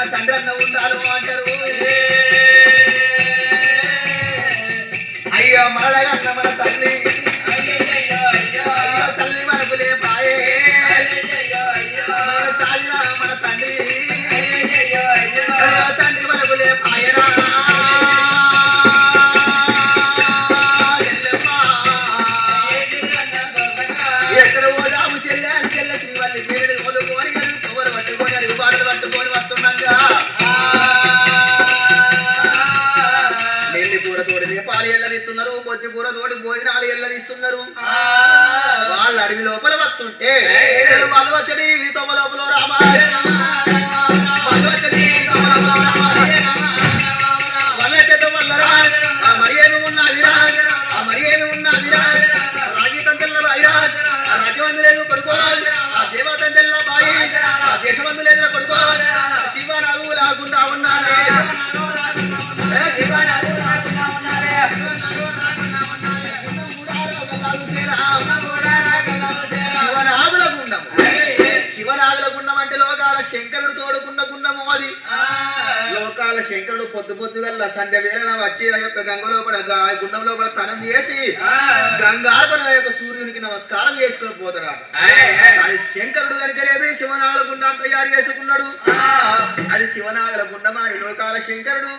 కన్న తండ్రి అన్న ఉండాలి అంటారు. అయ్యో మరళగన్న మన తల్లి. అయ్యో తల్లి మనకు లేపాయే మన తండ్రి. తండ్రి మనకు లేపాయనా లోపల వస్తుంటే వాళ్ళు వచ్చడి తమ లోపల రామా. వాళ్ళు వచ్చడి తమ లోపల రామా. వల్ల చెట్టు వల్ల రా. ఆ మరి ఏమి శంకరుడు పొద్దు పొద్దుగల్ల సంధ్య వేళన వచ్చి ఆ యొక్క గంగ లోపల గా- గుండం లోపల తనం చేసి గంగార్పణ యొక్క సూర్యునికి నమస్కారం చేసుకుని పోతాడు అది శంకరుడు కనుకనేమి శివనాగల గుండం తయారు చేసుకున్నాడు. అది శివనాగల గుండం అని లోకాల శంకరుడు.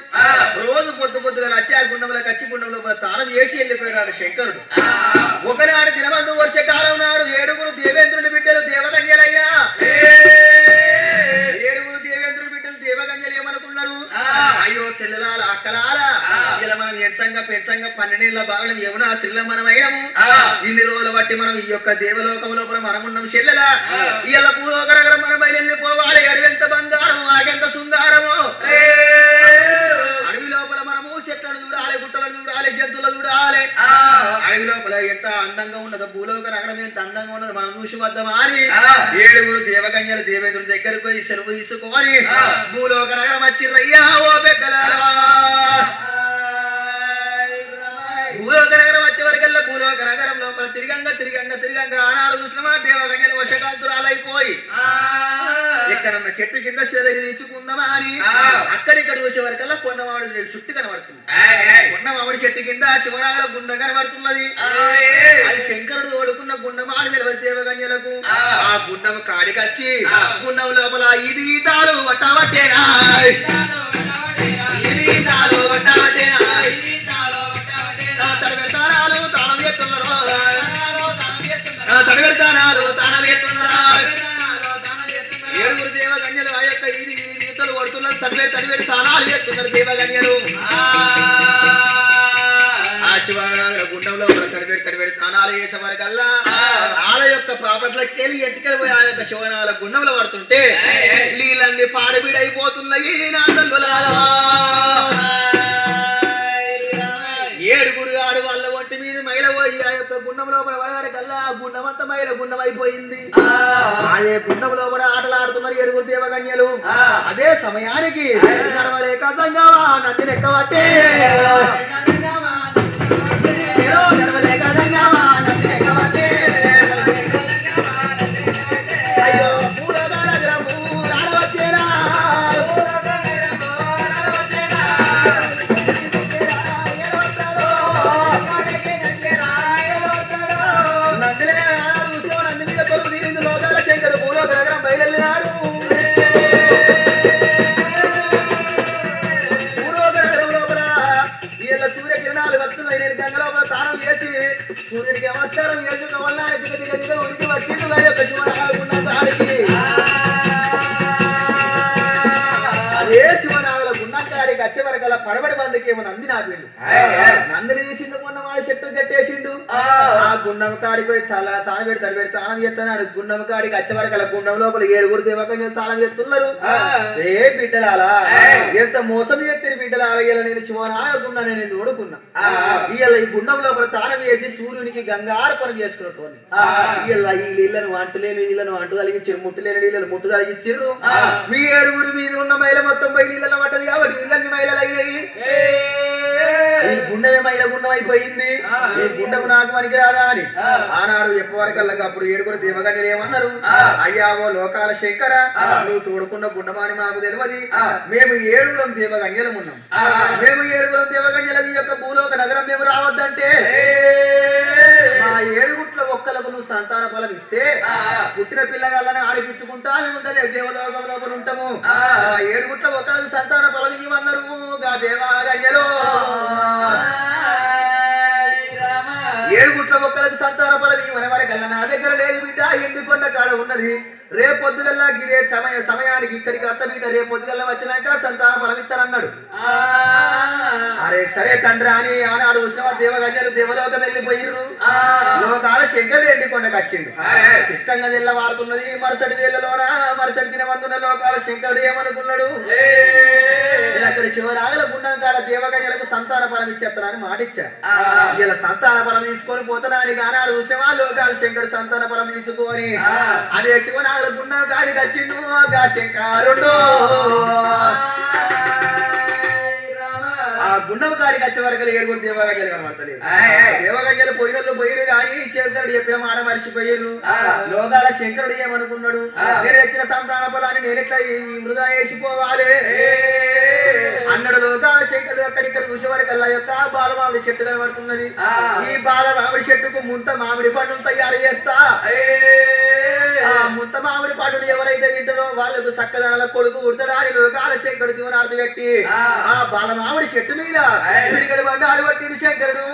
రోజు పొద్దు పొద్దుగా వచ్చి ఆ గుండంలోకి వచ్చి గుండం లోపల తానం చేసి వెళ్ళిపోయాడు శంకరుడు. ఒకనాడు దినబంధు వర్షకాలం నాడు ఏడుగురు దేవేంద్రుని బిడ్డలు దేవకన్యలయ్యా అయ్యో సెల్లలాల అక్కలాల ఇలా మనం ఎచ్చంగా పెచ్చంగా పన్నెండేళ్ళ బాగా యమునా శ్రీల మనం అయినము ఇన్ని రోజులు బట్టి మనం ఈ యొక్క దేవలోకం లోపల మనం ఉన్నాం చెల్లెల ఇలా పూర్వకరగరం మనం బయలుపోవాలి అడవెంత బంగారము ఆగెంత శృంగారము చూడాలి జంతువులను చూడాలి అడవి లోపల ఎంత అందంగా ఉన్నదో భూలోక నగరం ఎంత అందంగా ఉన్నదో మనం చూసి వద్దామా అని ఏడుగురు దేవకన్యలు దేవేంద్రుడి దగ్గరకు పోయి సెలవు తీసుకొని భూలోక నగరం వచ్చి రయ్యా ఓ పెద్దలారా భూలోక నగరం వచ్చే వరకల్లా భూలోక నగరం లోపల తిరిగంగా తిరిగంగా తిరిగంగా ఆనాడు చూసినమా దేవకన్యలు వర్షకాంతురాలైపోయి ఎక్కడన్నా చెట్టు కింద తెచ్చుకుందామా అని? అక్కడిక్కడ వచ్చే వరకల్లా పొన్నమామిడి చుట్టూ కనబడుతుంది. పొన్నమామిడి చెట్టు కింద శివనాగల గుండం కనబడుతున్నది. అది శంకరుడు తోడుకున్న గుండమాని తెలియదు దేవకన్యలకు ఆ. గుండం కాడికచ్చి గుండం లోపల ఇది తాలు వట్టవట్టేనా కొడుతున్నారు తడివేరు స్థానాలు చేస్తున్నారు దేవకన్యలు ఆ శివనాగర గుండంలో కనిపెడి కనిపెడి తడివేరు స్థానాలు చేసే వరకల్లా ఆల యొక్క పాపట్లకి ఎంటికలు పోయి ఆ యొక్క శివనాగల గుండంలో పడుతుంటే నీళ్ళన్ని పాడబిడైపోతున్నాయి నా తల్లులారా ఏడుగురు ఆడు వాళ్ళ ఒంటి మీద మైల పోయి ఆ యొక్క గుండం లోపల పడవరకల్లా ఆ గుండం అంతా మైల గుండం అయిపోయింది అదే గుండం లోపల ఆటలాడుతున్నారు ఏడుగురు దేవకన్యలు అదే సమయానికి నడవలేక సంగమా నంది పడబడి బందుకి ఏమో నంది నాపిండు నందిని మొన్న చెట్టు కట్టేసిండు. ఆ. గుండం కాడికి పోయి తల తాను పెడి తడి పెడి తాళం చేస్తున్నాడు గుండం కాడికి వచ్చే వరకు అలా గుండం లోపల ఏడుగురు దేవకన్యలు తాళం చేస్తున్నారు. ఏ బిడ్డలాలా ఎంత మోసం చేస్తే బిడ్డలాలా ఇలా నేను శివనాయకున్నా నేను తోడుకున్నా ఇవాళ ఈ గుండం లోపల తాళం వేసి సూర్యునికి గంగార్పణ చేసుకున్నట్టు ఇవాళ ఈ నీళ్ళను వంటలేని నీళ్ళను వంట తలిగించారు ముట్టులేని నీళ్ళను ముట్టు తలిగించారు మీ ఏడుగురి మీద ఉన్న మైల మొత్తం పోయి నీళ్ళలో పట్టదు కాబట్టి నీళ్ళన్ని మైలలు అయినాయి ఈ గుండెమే మైల గుండం అయిపోయింది. ఈ గుండెము నాకు పనికి రాదా అని ఆనాడు ఎప్పవరకల్లా అప్పుడు ఏడుగురు దేవగన్యులు ఏమన్నారు? అయ్యావో లోకాల శంకర నువ్వు తోడుకున్న గుండమాని మాకు తెలియదు. మేము ఏడుగురం దేవగన్యలం ఉన్నాం. మేము ఏడుగురం దేవగన్యలం ఈ యొక్క భూలోక నగరం మేము రావద్దంటే మా ఏడుగుట్ల ఒక్కలకు నువ్వు సంతాన ఫలం ఇస్తే పుట్టిన పిల్లగాళ్ళని ఆడిపించుకుంటా మేము గదే దేవలోకం లోపల ఉంటాము? ఆ. ఏడుగుట్ల ఒక్కలకు సంతాన ఫలం ఇవ్వన్నారు గా దేవాగన్యలో ఏడుగుట్ల మొక్కలకు సంతాన ఫలం ఇవ్వని వరకల్లా నా దగ్గర లేదు ఎండికొండ కాడ ఉన్నది. రేపు పొద్దుగల్లా ఇదే సమయ సమయానికి ఇక్కడికి అత్త బిడ్డ రేపు పొద్దుగల్లా వచ్చినాక సంతాన ఫలం ఇస్తానన్నాడు అరే సరే తండ్రి అని ఆనాడు ఉత్సవ దేవగన్యలు దేవలోకం వెళ్ళిపోయిర్రు. లోకాల శంకర్ ఎండి కొండకు వచ్చిండు తిట్టంగా తెల్ల వారుతున్నది మరుసటి వేళ్ళలోన మరుసటి దినమందున లోకాల శంకరుడు ఏమనుకున్నాడు? నేను అక్కడ శివరాగల గుండం కాడ దేవగన్యలకు సంతాన ఫలం ఇచ్చేస్తానని మాట ఇచ్చాడు ఇలా సంతాన ఫలం తీసుకొని పోతానని ఆనాడు ఉత్సవ లోకాల శంకరుడు సంతాన ఫలం తీసుకొని అదే శివనాగల గుండం కాడికి వచ్చిండు గా శంకరుడు గుండం కాడికి వచ్చే వరకు ఏడుగురు దేవగన్యలు కనబడతలేదు. దేవగన్యలు పోయినోళ్ళు పోయిరు కానీ శంకరుడు చెప్పిన మాట మర్చిపోయారు లోకాల శంకరుడు ఏమనుకున్నాడు? నేను ఎక్కిన సంతాన ఫలాన్ని నేను ఎట్లా ఈ వృధా వేసిపోవాలి? అన్నడు లోకాల శంకరుడు అక్కడిక్కడ చూసేవాడికల్లా యొక్క బాలమామిడి చెట్టు కనబడుతున్నది. ఈ బాలమామిడి చెట్టుకు ముంత మామిడి పండును తయారు చేస్తా. ఆ ముంత మామిడి పండును ఎవరైతే తింటారో వాళ్ళకు చక్కదనాల కొడుకు అని లోకాల శంకరుడు దీవనార్థి పెట్టి ఆ. బాలమామిడి చెట్టు మీద పిడికడి బండారు పట్టిండు శంకరుడు.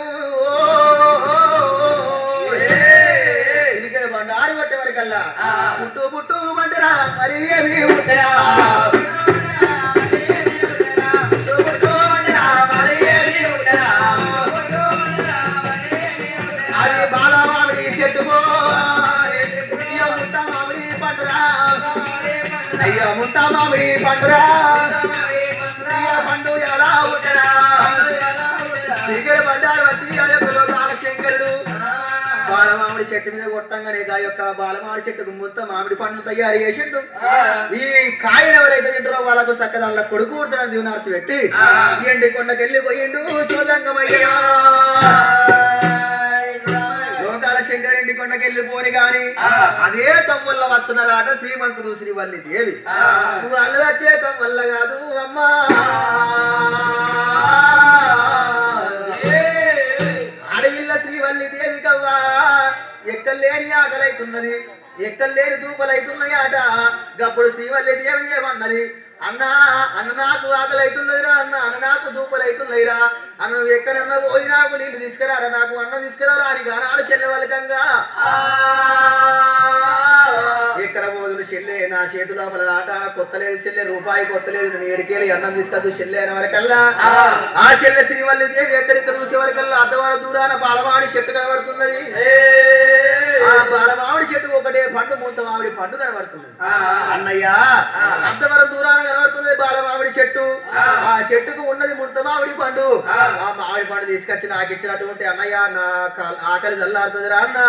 పిడికడి బండారు పట్టే వరకల్లా పుట్టు పుట్టు మంటరా మరి ఏమి చెట్టుకో అయ్యో ముత్త మామిడి పండురా. చెట్టు మీద కొట్టంగానే ఆ యొక్క బాలమామిడి చెట్టుకు ముత్త మామిడి పండ్లు తయారు చేసిండు. ఈ కాయను ఎవరైతే తింటారో వాళ్ళకు చక్కదల్ల కొడుకు పుడుతున్న దీవనార్తి పెట్టి ఎండి కొండకెళ్ళి పోయిండు. లోకాల శంకరెడ్డి కొండకెళ్ళి పోని గాని అదే తమ్ముళ్ళ వస్తున్నారాట శ్రీమంతుడు శ్రీవల్లి దేవి. నువ్వు అల్లు వచ్చే తమ్ముళ్ళ కాదు అమ్మా. అడవిల్ల శ్రీవల్లి దేవి కవ్వా. ఎక్కలేని ఆకలైతున్నది ఎక్కలేని దూపలైతున్నాయి గప్పుడు శ్రీవల్లి దేవి ఏమన్నది? అన్నా అన్న నాకు ఆకలైతున్నదిరా అన్న అన్న నాకు దూపలైతున్నాయిరా అన్న నువ్వు ఎక్కడన్నా పోయి నాకు నీళ్ళు తీసుకురారా నాకు అన్నం తీసుకురారా అని గానాడు చెల్లవలకంగా ఎక్కడ పోదును చెల్లె? నా చేతి లోపల ఆట కొత్తలేదు చెల్లె రూపాయి కొత్తలేదు నేను ఏడికేలి అన్నం తీసుకొద్దు చెల్లె అనే వరకల్లా? ఆ. చెల్లె శ్రీవల్లి దేవి ఎక్కడిక్కడ చూసే వరకల్లా? అద్దవాడ దూరాన బాలమామిడి చెట్టు కనబడుతున్నది. ఆ బాలమామిడి చెట్టు ఒకటే పండు మూత మామిడి పండు కనబడుతున్నది. అన్నయ్య అంతవరం దూరాన కనబడుతున్నది బాలమామిడి చెట్టు. ఆ. చెట్టుకు ఉన్నది ముంత మామిడి పండు. ఆ. మామిడి పండు తీసుకొచ్చి నాకు ఇచ్చినటువంటి అన్నయ్య నా కాల్- ఆకలి చల్లారుతుందిరా అన్న.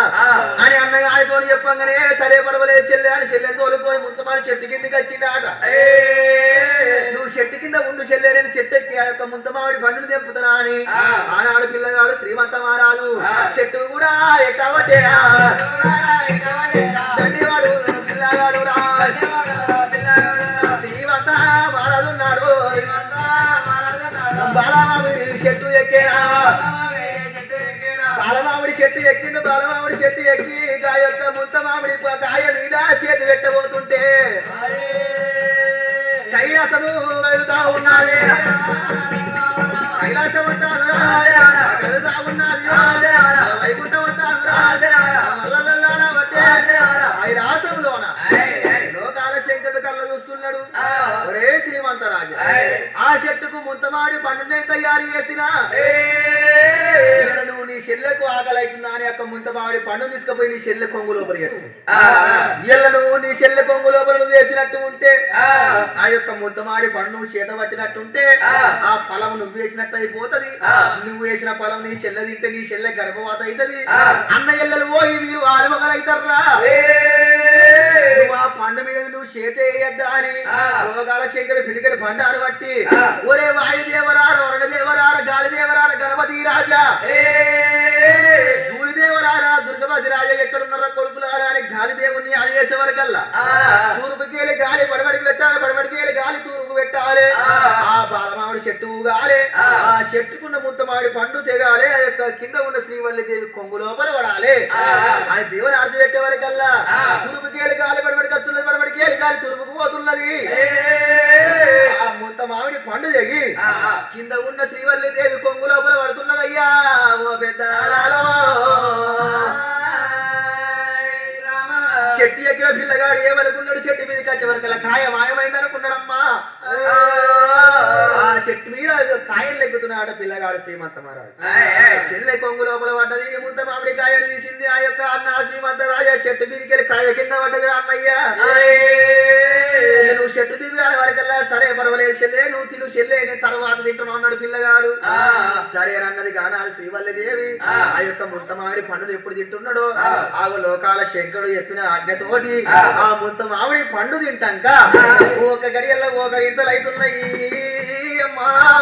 అని అన్నయ్య ఆయనతో చెప్పంగానే సరే పర్వాలేదు చెల్లె అని చెల్లెని తోలుకొని ముంత మామిడి చెట్టు కిందకి వచ్చిండాట. నువ్వు చెట్టు కింద ఉండు చెల్లె నేను చెట్టు ఎక్కి ఆ యొక్క ముంత మామిడి పండును తెంపుతున్నా అని. ఆనాడు పిల్లగాడు శ్రీమంత మారాలు చెట్టు కూడా ఎక్కబట్టేరా చండివాడు పిల్లగాడు రా. శ్రీమంత చెట్టు ఎక్కేరా బాలమామిడి చెట్టు ఎక్కిండు బాలమామిడి చెట్టు ఎక్కి ఆ యొక్క ముత్త మామిడి కాయ మీద చేతి పెట్టబోతుంటే కైలాసము కలుగుతా ఉన్నది కైలాసం కలుగుతా ఉన్నది వైకుంఠం అంటారు కైలాసంలోన లోకాల శంకరుడు కళ్ళ చూస్తున్నాడు. ఒరే శ్రీమంతరాజు ఆ చెట్టుకు ముంతమాడి పండునే తయారు చేసిన. నీ చెల్లెకు ఆకలి అవుతుందా అని యొక్క ముంతమాడి పండు తీసుకుపోయి నీ చెల్లె కొంగు లోపల ఇళ్ళ నువ్వు నీ చెల్లె కొంగు లోపల నువ్వు వేసినట్టు ఉంటే ఆ. యొక్క ముంతమాడి పండు నువ్వు చేత పట్టినట్టుంటే ఆ. ఫలం నువ్వు వేసినట్టు అయిపోతది. నువ్వు వేసిన ఫలం నీ చెల్లె తింటే నీ చెల్లె గర్భవాత అవుతది అన్న ఇళ్ళలు పోయి మీరు ఆలుమగలైతారా నువ్వు ఆ పండు మీద నువ్వు చేతే అని రోగాల శంకర పిడికడి బండారు బట్టి ఒరే వాయుదేవరార వరుణదేవరార గాలిదేవరార గణపతి రాజా Ei. భూమిదేవరార దుర్గపతి రాజా ఎక్కడున్నారా కొడుకులారా అని గాలిదేవుని అది చేసే వరకల్లా. తూర్పుకేలి గాలి పడబడికి పెట్టాలి పడబడికేలి గాలి తూర్పు పెట్టాలి. ఆ. బాలమావిడి చెట్టు ఊగాలి. ఆ. చెట్టుకున్న ముత్తమావిడి పండు తెగాలి. ఆ యొక్క కింద ఉన్న శ్రీవల్లి దేవి కొంగు లోపల పడాలి ఆ దేవుని అర్థం పెట్టే వరకల్లా. తూర్పుకేలి గాలి పడబడికి వస్తున్నది పడబడికేలి గాలి తూర్పుకు పోతున్నది. ఆ ముంత మామిడి పండు తెగి కింద ఉన్న శ్రీవల్లి దేవి కొంగు లోపల పడుతున్నదయ్యా ఓ పెద్ద చెట్టు ఎక్కిన పిల్లగాడు ఏమనుకున్నాడు? చెట్టు మీద కచ్చే వరకు కాయ మాయమైంది అనుకున్నాడమ్మా ఆ. చెట్టు మీద కాయలు ఎక్కుతున్నాడు పిల్లగాడు శ్రీమంత మహారాజు. చెల్లె కొంగు లోపల పడ్డది ముంత మామిడి కాయలు తీసింది ఆ యొక్క అన్న శ్రీమంత రాజా చెట్టు మీదకి వెళ్ళి కాయ కింద పడ్డది అన్నయ్య. నువ్వు చెట్టు దిగు వరకల్లా సరే పర్వాలేదు చెల్లె నువ్వు తిను చెల్లె నేను తర్వాత తింటున్నావు అన్నాడు పిల్లగాడు. సరే అన్నది గానాడు శ్రీవల్లి దేవి. ఆ. యొక్క ముంతమామిడి పండును ఎప్పుడు తింటున్నాడు ఆ. లోకాల శంకరుడు చెప్పిన ఆజ్ఞతోటి ఆ. ముంత మామిడి పండు తింటాక ఒక గడియల్లో ఒక ఇంతలు అవుతున్నాయి. అమ్మా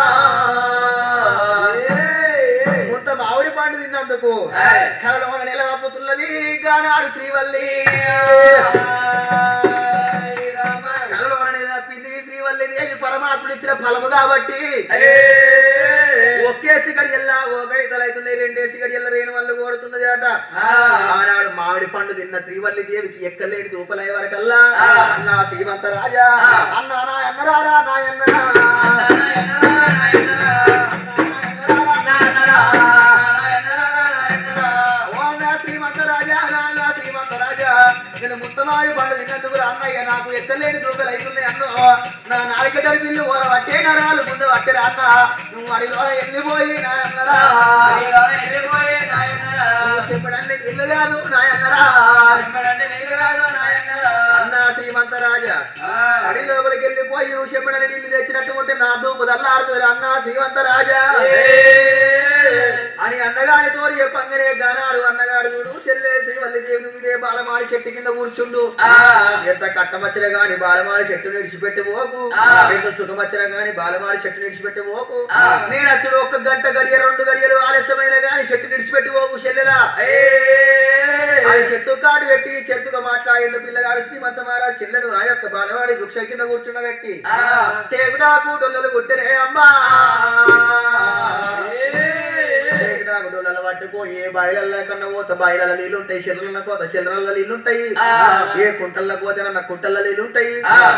ముంత మామిడి పండు తిన్నందుకు కలలో నెల తప్పుతున్నది గానాడు శ్రీవల్లి. ఇచ్చిన ఫలము కాబట్టి ఒకేసి గడియల్లా ఓ గడితలు అవుతున్నాయి రెండేసి గడియల్ల రేణు వల్ల కోరుతున్నది అట ఆనాడు మామిడి పండు తిన్న శ్రీవల్లి దేవికి ఎక్కలేని తూపలయ్యే వరకల్లా. అన్న శ్రీమంత రాజా. అన్న నా ఎన్నరారా నా నేను ముత్తమాడి పండు తిన్నందుకు అన్నయ్య నాకు ఎక్కలేని దూకలు అన్నో. నా నాలుక పిల్లు ఓర పట్టే నరాలు ముందు పట్టేరా అన్న నువ్వు అడిలో వెళ్ళిపోయి నా అన్నరా చెప్పడండి ఇల్లు కాదు అన్న అడి లోపలికి వెళ్ళిపోయి నువ్వు చెప్పడని నీళ్ళు తెచ్చినట్టు ఉంటే నా దూపు దల్లాడుతుంది అన్న శ్రీమంత రాజా అని అన్నగారి తోడు చెప్పంగానే గానాడు అన్నగాడు చూడు చెల్లె శ్రీవల్లి దేవుని మీదే బాలమాడి చెట్టు కింద కూర్చుండు. ఎంత కట్టమచ్చర గాని బాలమాడి చెట్టు నిడిచిపెట్టి పోకు. ఎంత సుఖమచ్చర గాని బాలమాడి చెట్టు నిడిచిపెట్టి పోకు. నేను అచ్చుడు ఒక్క గంట గడియ రెండు గడియలు ఆలస్యమైన గాని చెట్టు నిడిచిపెట్టి పోకు చెల్లెలా. చెట్టు కాడు పెట్టి చెట్టుగా మాట్లాడిండు పిల్లగాడు శ్రీమంత మహారాజ్. చెల్లెలు ఆ యొక్క బాలవాడి వృక్ష కింద కూర్చుండగట్టి టేకుడాకు డొల్లలు కొట్టనే అమ్మా. డొల్లలు పట్టుకో ఏ బాయిలల్లో కన్నా పోత బాయిల నీళ్ళు ఉంటాయి చెల్లెల కోత చెల్లెల నీళ్ళు ఉంటాయి ఏ కుంటల్లో నా కుంటల్లో నీళ్ళు ఉంటాయి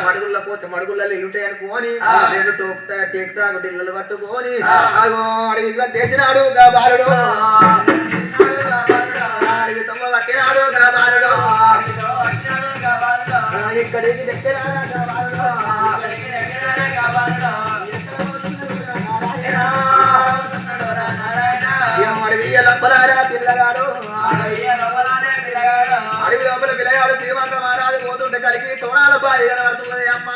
మడుగుల్లో పోతే మడుగుల్లో నీళ్ళు ఉంటాయి అనుకోని రెండు టోక్ టేకుడాకు డిల్లలు పట్టుకొని అగో అడవిగా దేశనాడు గా బాలుడు. అడవి తొమ్మ పట్టినాడు గా బాలుడు. ఇక్కడికి దగ్గరారా పిల్లగాడు. అడవి లోపల పిల్లగాడు శ్రీమంత మహారాజు పోతుంటే కలిగి సోనాల బాయి కనబడుతున్నది అమ్మ.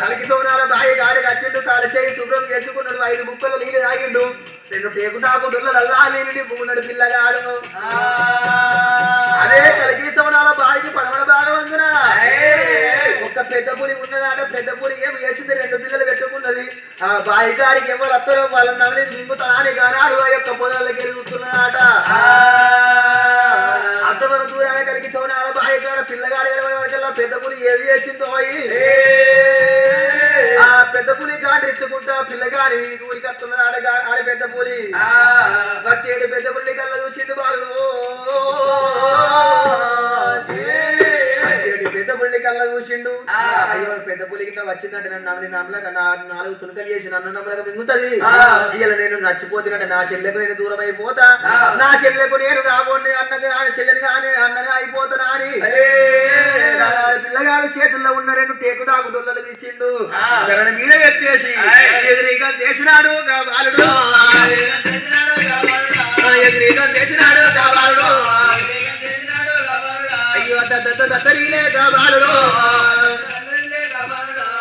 కలిగి సోనాల బాయి గాడి కట్టిండు కాలచేయి శుభ్రం చేసుకున్నాడు ఐదు ముక్కలు నీళ్ళు తాగిండు. రెండు టేకుటాకు డుల్లలల్లా నీళ్ళు నింపుకున్నాడు పిల్లగాడు. అదే కలిగి సోనాల బాయికి పడమడ బాగా వంగున ఒక పెద్ద పులి ఉన్నదాట పెద్ద పులి ఏం చేసింది? రెండు పిల్లలు పెట్టుకున్నది. ఆ బాయి కాడికి ఎవరు వస్తారో వాళ్ళని నవ్వి నింపుతానని కానాడు ఆ యొక్క పొలాలకి ఎదుగుతున్నదాట అంతవరకు దూరాన కలిగి బాయి కాడ పిల్లగాడు వరకల్లా పెద్ద పులి ఏది చేసిందో అయి ఆ పెద్ద పులి కాండ్రించుకుంటా పిల్లగాని ఊరికి వస్తున్నదాట గా- ఆడ పెద్ద పులి. వచ్చేడు పెద్ద పులి కళ్ళ చూసిండు బాలుడు. చూసిండు? అయ్యో పెద్ద పులి ఇట్లా వచ్చిందంటే నన్ను నమ్మి నమ్మలక నా నాలుగు తునకలు చేసి నన్ను నమ్మలక మింగుతుంది. ఇవాళ నేను చచ్చిపోతున్నట్టే నా చెల్లెకు నేను దూరం అయిపోతా నా చెల్లెకు నేను కాబోండి అన్నగా చెల్లెని కానీ అన్నగా అయిపోతానా అని. పిల్లగాడు చేతుల్లో ఉన్న రెండు టేకు డాకుటోళ్ళు తీసిండు ధరణ మీద ఎత్తేసి ఎదురీగా చేసినాడు గా బాలుడు ఎదురీగా చేసినాడు గా అయ్యో దత్త బాలుడు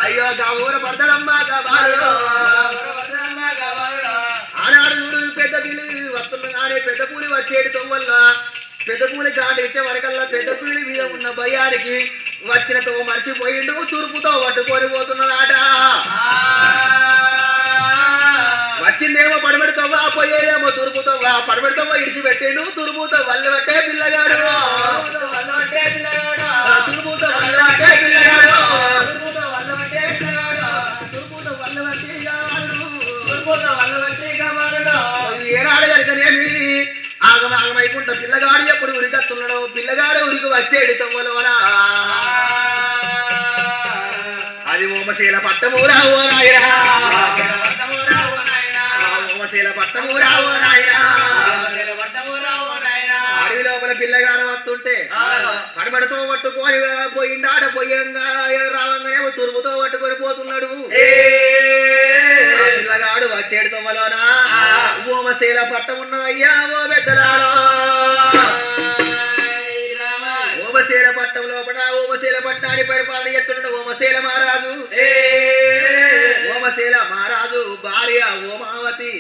అయ్యో గా ఊర పడతాడమ్మా గా బాలుడు ఆనాడు చూడు పెద్ద పిల్లి వస్తుండగానే పెద్ద పూలి వచ్చేటి తొవ్వల్ల పెద్ద పూలి కాండి ఇచ్చే వరకల్లా పెద్ద పూలి మీద ఉన్న భయానికి వచ్చిన తో పోయిండు చురుపుతో పట్టుకొని పోతున్నాడాట వచ్చిందేమో పడబెడుతావా పోయేదేమో తురుపుతావా పడబెడతావా ఇడిచి పెట్టిండు తురుపుతో వల్ల పెట్టే పిల్లగాడు. వచ్చేడు తొమ్మలోనా అది ఓమశీల పట్టమూరా ఓ నాయనా. ఓమశీల పట్టమూరా ఓ నాయనా. అడవి లోపల పిల్లగాడు వస్తుంటే కడబడితో పట్టుకొని పోయిండాడ పోయంగా రావంగానే తురుముతో పట్టుకొని పోతున్నాడు. పిల్లగాడు వచ్చేడు తొమ్మలోనా ఓమశీల పట్టం ఉన్నదయ్యా ఓ పెద్దలాలో పట్టం లోపల ఓమశీల పట్టాన్ని పరిపాలన చేస్తున్నాడు ఓమశీల మహారాజు. ఓమశీల మహారాజు భార్య ఓమావతి.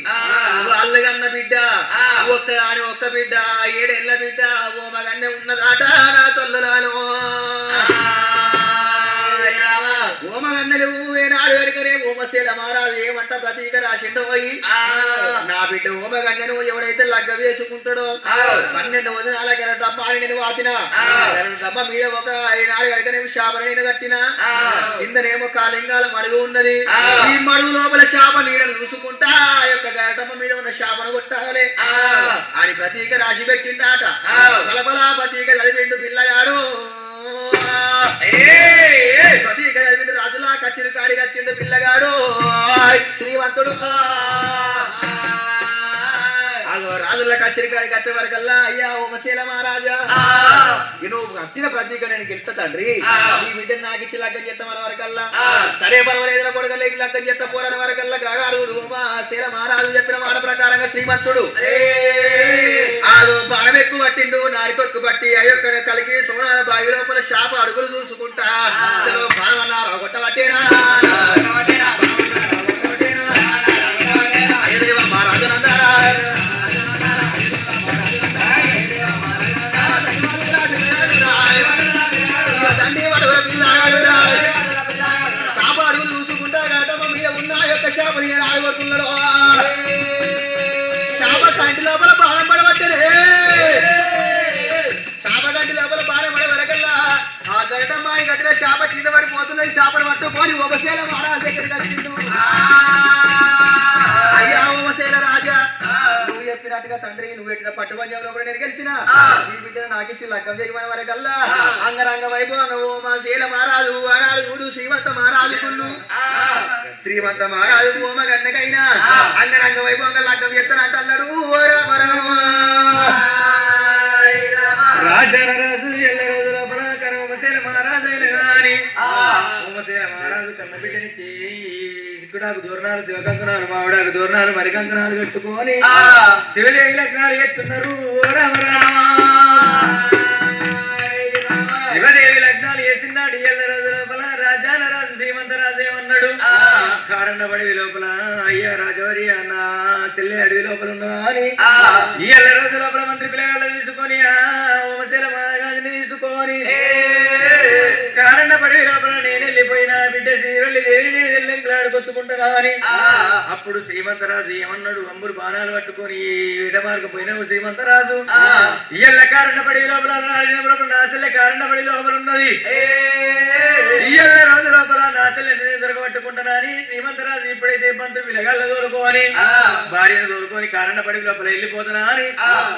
వాళ్ళగన్న బిడ్డ ఒక్క ఒక్క బిడ్డ ఏడేళ్ళ బిడ్డ ఓమగన్నే ఉన్నదాట నా తల్లులాలో. ఏనాడు కనుకనే ఓమశీల మహారాజు ఏమంట ప్రతీక రాసిండో పోయి? నా బిడ్డ ఓమగన్నెను ఎవడైతే లగ్గ వేసుకుంటాడో పన్నెండు వదినాల డబ్బాని నేను వాతిన. డబ్బా మీద ఒక ఈనాడు కనుకనే శాపన నేను కట్టిన. కిందనేమో కాలింగాల మడుగు ఉన్నది. ఈ మడుగు లోపల శాప నీడను చూసుకుంటా ఆ యొక్క డబ్బా మీద ఉన్న శాపను కొట్టాలే. అని ప్రతీక రాసి పెట్టిండాట. బలబలా ప్రతీక చదివిండు పిల్లగాడు. రాజులా కచ్చిరి కాడి కచ్చిండు పిల్లగాడు. శ్రీమంతుడు ఆగో రాజుల కచ్చిరి కాడి కచ్చే వరకల్లా అయ్యా ఓమశీల మహారాజా. ఈ నువ్వు కట్టిన ప్రతీక నేను గెలుస్తా తండ్రి. నీ బిడ్డను నాకు ఇచ్చి లగ్గం చేస్తామన్న వరకల్లా. సరే పర్వాలేదు కొడుకు లేక లగ్గం చేస్తా పోరని వరకల్లా. గాగాడు శీల మహారాజు చెప్పిన మాట ప్రకారంగా శ్రీమంతుడు. ఆడు బాణం ఎక్కువ పట్టిండు నారి తొక్కు పట్టి అయ్యొక్క కలిగి సోనాల బాగి లోపల శాప అడుగులు చూసుకుంటా. చలో బాణం అన్నారు కొట్టబట్టేనా? అయ్యదేవ శాపను పట్టుకొని ఉపశైల మహారాజు దగ్గరికి వచ్చిండు అయ్యా ఉపశైల రాజా నువ్వు చెప్పినట్టుగా తండ్రి నువ్వు పెట్టిన పట్టు పంజంలో కూడా నేను గెలిచిన. ఈ బిడ్డను నాకిచ్చి లగ్గం చేయమని వరకల్లా. అంగరంగ వైభవంగా ఓ మా శీల మహారాజు ఆనాడు చూడు శ్రీమంత మహారాజుకును శ్రీమంత మహారాజు ఓమ గన్నకైనా అంగరంగ వైభవంగా లగ్గం చేస్తానంటన్నాడు ఓ రామ ఓమశీల మహారాజు కన్న బిడ్డనిచ్చి సిక్కుడాకు దూరణాలు శివకంకణాలు మావిడాకు దూరణాలు మరికంకణాలు కట్టుకొని శివదేవి లగ్నాలు రామ. శివదేవి లగ్నాలు వేసిందాడు ఎల్ల రోజు లోపల రాజాల రాజు శ్రీమంత రాజు ఏమన్నాడు కారణపడి లోపల అయ్యా రాజవరి అన్న చెల్లె అడవి లోపల ఉన్నా అని ఈ ఎల్ల రోజు లోపల మంత్రి పిల్లగాళ్ళు తీసుకొని ఓమశీల మహారాజుని తీసుకొని శ్రీవల్లి అని అప్పుడు శ్రీమంతరాజు ఏమన్నాడు? అంబురు బాణాలు పట్టుకొని మార్గం పోయినావు శ్రీమంతరాజు. ఇయ్యల్ల కారణపడి లోపల నాశల్య కారణపడి లోపల ఉన్నది. ఇయ్యల్ల రోజు లోపల నాశల్య దొరకబట్టుకుంటున్నాని శ్రీమంతరాజు ఇప్పుడైతే మంత్రి పిల్లగాళ్ళ దొరుకోని భార్యను దొరుకొని కారణపడి లోపల వెళ్ళిపోతున్నా అని.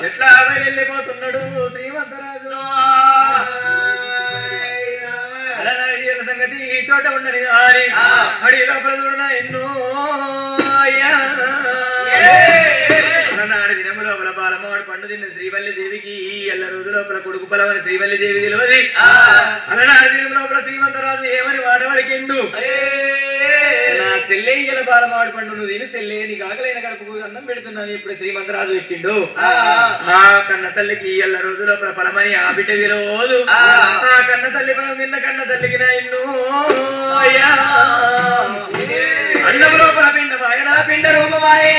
ఎట్లా వెళ్ళిపోతున్నాడు శ్రీమంతరాజు? సంగతి ఈ చోట ఉండని అని అడి లోపల చూడనా ఎన్నో. అలనాడు దినము లోపల బాలమాడు పండు తిన్న శ్రీవల్లి దేవికి ఎల్ల రోజు లోపల కొడుకు బలమని శ్రీవల్లి దేవి తెలియదు. అలనాడు దినం లోపల శ్రీమంతరాజు ఏమని వాడవరికెండు నా సెల్లెయ్యల బాలమాడు పండు నువ్వు సెల్లే నీకు ఆకలైన కడుపు అన్నం పెడుతున్నాను ఇప్పుడు శ్రీమంతరాజు పెట్టిండు. ఆ. కన్న తల్లికి ఎల్ల రోజు లోపల ఫలమని ఆ బిడ్డ విరోదు ఆ. కన్న తల్లి ఫలం తిన్న కన్న తల్లికి నా ఇన్ను. అయ్యా. అన్నం లోపల పిండ మాయనా పిండ రూపమాయే.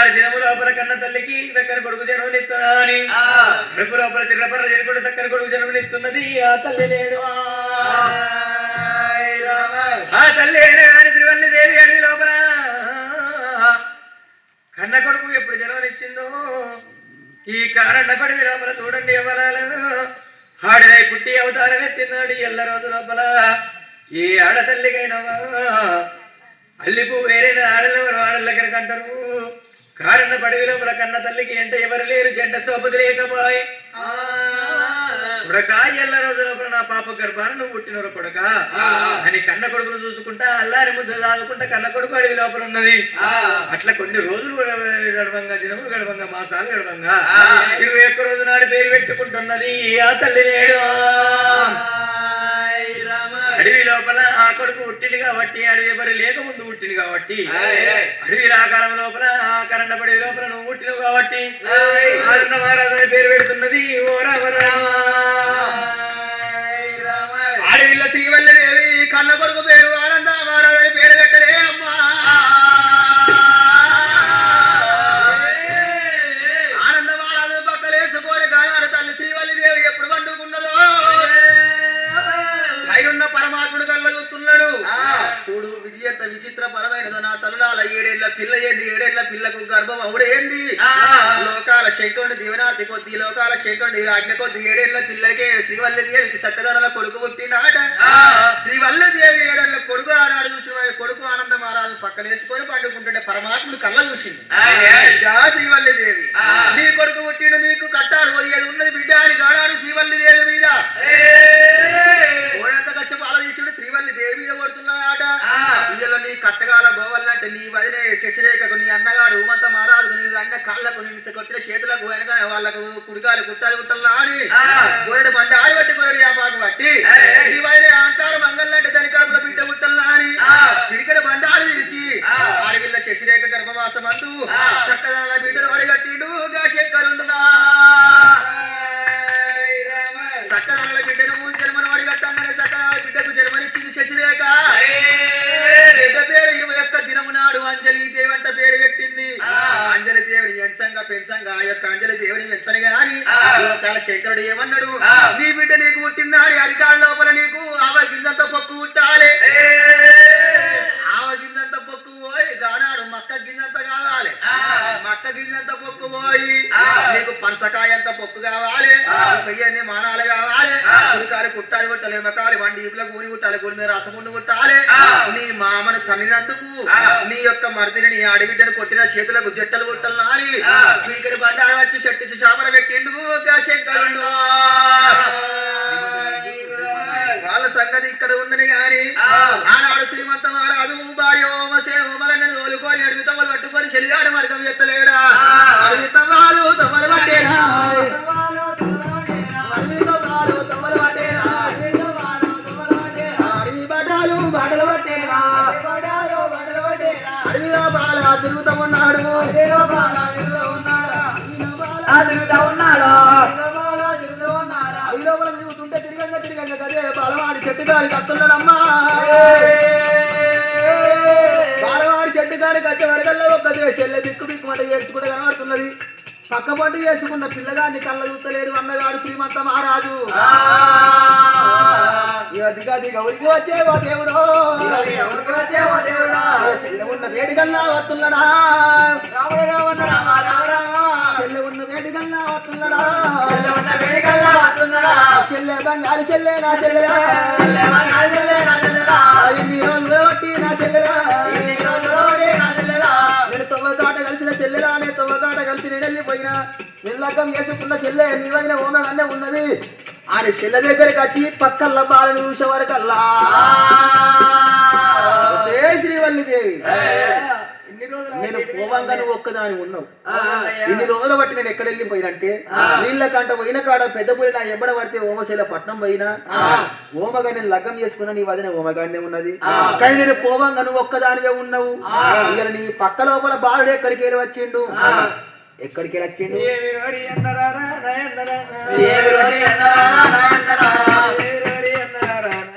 అల్లనాడు దినము లోపల కన్న తల్లికి చక్కర కొడుకు జన్మనిస్తున్నా అని కడుపు లోపల చిర్రపర్ర జరుగుడు చక్కర కొడుకు జన్మనిస్తున్నది ఆ తల్లి నేడు. ఆ. తల్లి అని శ్రీవల్లి దేవి అడవి లోపల కన్న కొడుకు ఎప్పుడు జన్మనిచ్చిందో ఈ కారణ పడివి లోపల చూడండి ఎవరాలు ఆడిదై పుట్టి అవతారం ఎత్తినాడు ఎల్ల రోజు లోపల. ఈ ఆడతల్లికైనా అల్లిపు వేరే ఆడలెవరు ఆడల దగ్గరకు అంటారు కారణ పడివి లోపల కన్న తల్లికి అంటే ఎవరు లేరు జంట సోపది లేకపోయి. కొడక ఎల్ల రోజు లోపల నా పాప గర్భాన నువ్వు పుట్టినరు కొడక. అని కన్న కొడుకును చూసుకుంటా అల్లారి ముద్ద దాదుకుంటా కన్న కొడుకు అడవి లోపల ఉన్నది. అట్లా కొన్ని రోజులు గడవంగా దినములు గడవంగా మాసాలు గడవంగా ఇరవై ఒక్క రోజు నాడు పేరు పెట్టుకుంటున్నది. ఆ తల్లి నేడు పుట్టింది కాబట్టి అడవి ఎవరు లేక ముందు పుట్టింది కాబట్టి. అడవి రాకాలం లోపల కరండ పడి లోపల నువ్వు పుట్టినవు కాబట్టి. ఆనంద మహారాజు అని పేరు పెడుతున్నది. ఓ రామ రామ. ఆడవిల్ల శ్రీవల్లి దేవి కన్న కొడుకు పేరు విజయంత విచిత్ర పరమైనదో నా తల్లులాల ఏడేళ్ళ పిల్ల ఏంది? ఏడేళ్ళ పిల్లకు గర్భం అవుడేంది లోకాల శంకరుని దీవనార్థి కొద్ది లోకాల శంకరుని ఆజ్ఞ కొద్ది ఏడేళ్ళ పిల్లలకే శ్రీవల్లి దేవికి సక్కదనల కొడుకు పుట్టినాట శ్రీవల్లి దేవి ఏడేళ్ళ కొడుకు ఆనాడు చూసిన కొడుకు ఆనంద మహారాజు పక్కనేసుకొని పండుకుంటుంటే పరమాత్ముడు కళ్ళ చూసింది బిడ్డా శ్రీవల్లి దేవి నీ కొడుకు పుట్టిన నీకు కట్టాడు పోయేది ఉన్నది బిడ్డ అని కానాడు శ్రీవల్లి దేవి మీద ఓడంత కచ్చ పాల తీసుడు శ్రీవల్లి దేవి మీద కొడుతున్నాడట ఇయ్యలో నీ కట్టగాల బోవల్లంటే నీ వదిలే శశిరేఖకు నీ అన్నగాడు ఉమంత మహారాజు నీ అన్న కాళ్ళకు నీ కొట్టిన చేతులకు వెనక వాళ్ళకు కుట్టల్లా అని గొరడు బండ ఆరి పట్టి గొరడు యాపాకు పట్టి నీ వదిలే అహంకారం మంగళంటే దాని కడుపులో బిడ్డ కుట్టల్లా అని పిడికడ బండాలు తీసి ఆడవిల్ల శశిరేఖ గర్భవాసం అందు చక్కదనాల బిడ్డను వడిగట్టిండు గా శంకరుండుగా బిడ్డను జన్మను వడిగట్టంగానే బిడ్డకు జన్మనిచ్చింది శశిరేఖ. బిడ్డ పేరు ఇరవై ఒక్క దినము నాడు అంజలి దేవంట పేరు పెట్టింది. అంజలి దేవుని ఎంచంగా పెంచంగా ఆ యొక్క అంజలి దేవుని పెంచను గాని లోకాల శంకరుడు ఏమన్నాడు? నీ బిడ్డ నీకు పుట్టినాడు అధికార లోపల నీకు ఆవ గింజంత పొక్కు పుట్టాలి. ఆవ గింజంత పొక్కు పోయి గానాడు మక్క గింజంత కావాలి. మక్క గింజంత పొక్కు పోయి నీకు పనసకాయంత పొక్కు కావాలి. పెయ్యన్ని మానాలు కావాలి కుడికాలు కుట్టాలి కుట్టాలి ఎడమకాలి వండి ఇపుల కూని కుట్టాలి కూని మీద రసముండు కుట్టాలి. నీ మామను తన్నినందుకు నీ యొక్క మరిదిని నీ అడబిడ్డను కొట్టిన చేతులకు జట్టలు కుట్టలు అని ఇక్కడ బండారు వచ్చి చెట్టించి చాపన పెట్టిండు శంకరుండు. వాళ్ళ సంగతి ఇక్కడ ఉన్నది గాని ఆనాడు శ్రీమంత మహారాజు భార్య ఓమసే ఓమగన్నని తోలుకొని అడవి తమ్మలు పట్టుకొని చెలిగాడు మార్గం ఎత్తలేడా. చెట్టు గాడి కత్తున్నాడమ్మా. బాలవాడి చెట్టు గాడి కట్టే వరకల్లా ఒక్కదే చెల్లె బిక్కు బిక్కు మంట ఏడ్చుకుంటే కనబడుతున్నది. పక్క పంట చేసుకున్న పిల్లగాడిని కళ్ళ చూస్తలేడు అన్నగాడు శ్రీమంత మహారాజు. గౌరికి వచ్చేవో దేవుడు. ఉన్న వేడిగల్లా వస్తున్నాడా చెల్లె ఉన్న వేడిగల్లా వస్తున్నాడా చెల్లె బంగారు చెల్లె నా చెల్లె ఇన్ని రోజులు బట్టి నా చెల్లెలా నేను తొవ్వకాట కలిసిన చెల్లెలా నేను తొవ్వకాట కలిసి నేను వెళ్ళిపోయినా. నిర్లకం చేసుకున్న చెల్లె నీవైన ఓమగానే ఉన్నది. ఆయన చెల్లె దగ్గరికి వచ్చి పక్కల్ల బాలను చూసే వరకల్లా శ్రీవల్లి దేవి నేను పోవంగా నువ్వు ఒక్కదాని ఉన్నావు. ఇన్ని రోజులు బట్టి నేను ఎక్కడ వెళ్ళిపోయినంటే నీళ్ళ కంట పోయిన కాడ పెద్ద పోయి నా ఎంబడ పడితే ఓమశైల పట్నం పోయినా ఓమగా నేను లగ్గం చేసుకున్నా నీ వదిన ఓమగానే ఉన్నది. కానీ నేను పోవంగా నువ్వు ఒక్కదానివే ఉన్నావు. ఇక నీ పక్క లోపల బాలుడు ఎక్కడికి వెళ్ళి వచ్చిండు? ఎక్కడికి వెళ్ళి వచ్చిండు?